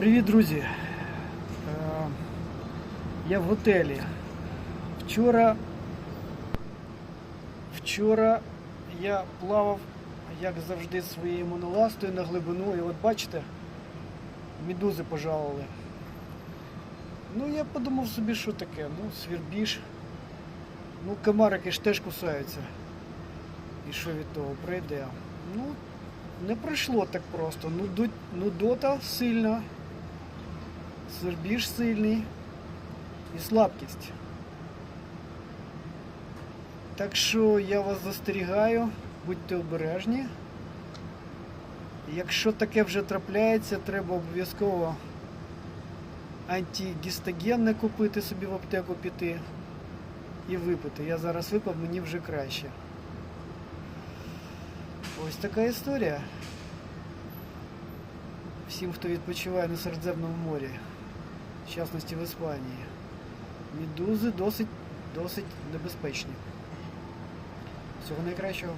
Привіт, друзі. Е, Я в готелі. Вчора. Вчора я плавав, як завжди, своєю моноластою на глибину. І от бачите, медузи пожалували. Ну, я подумав собі, що таке. Ну, свірбіж. Ну, комарики ж теж кусаються. І що від того пройде? Ну, не пройшло так просто. Ну, ду- нудота сильна, свербіж сильний і слабкість. Так що я вас застерігаю, будьте обережні. Якщо таке вже трапляється, треба обов'язково антигістогенне купити собі в аптеку піти і випити. Я зараз випив, мені вже краще. Ось така історія. Всім, хто відпочиває на Середземному морі, в частності в Іспанії. Медузи досить, досить небезпечні. Всього найкращого.